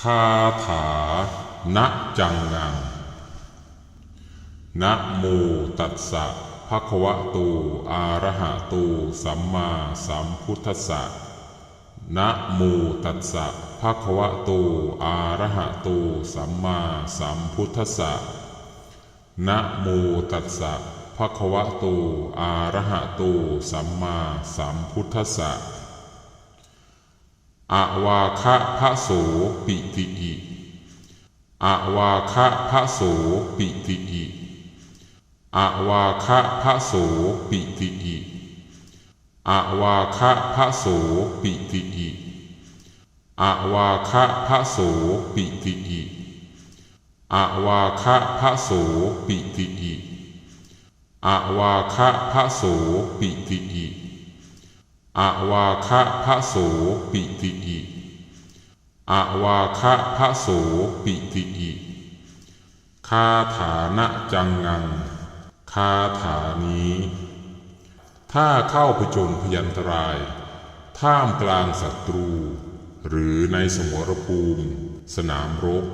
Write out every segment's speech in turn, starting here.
คาถานะจังงังนะโมตัสสะภะคะวะโตอะระหะโตสัมมาสัมพุทธัสสะนะโมตัสสะภะคะวะโตอะระหะโตสัมมาสัมพุทธัสสะนะโมตัสสะภะคะวะโตอะระหะโตสัมมาสัมพุทธัสสะ อวาคะพระโสปิติอิอวาคะพระโสปิติอิอวาคะพระโสปิติอิอวาคะพระโสปิติอิอวาคะพระโสปิติอิอวาคะพระโสปิติอิอวาคะพระโสปิติอิ อวาคะพระโสปิติอิอวาคะพระโสปิติอิคาถานะจังงัง คาถานี้ ถ้าเข้าผจญพยันตราย ท่ามกลางศัตรู หรือในสมรภูมิ สนามรบ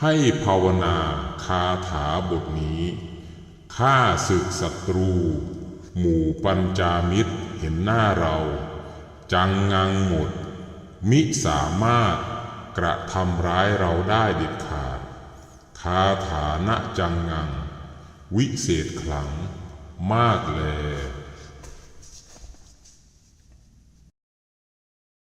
ให้ภาวนาคาถาบทนี้ฆ่าศึกศัตรู หมู่ปัญจามิตร เห็นหน้าเรา จังงังหมด มิสามารถกระทำร้ายเราได้เด็ดขาด คาถานะจังงัง วิเศษขลังมากแล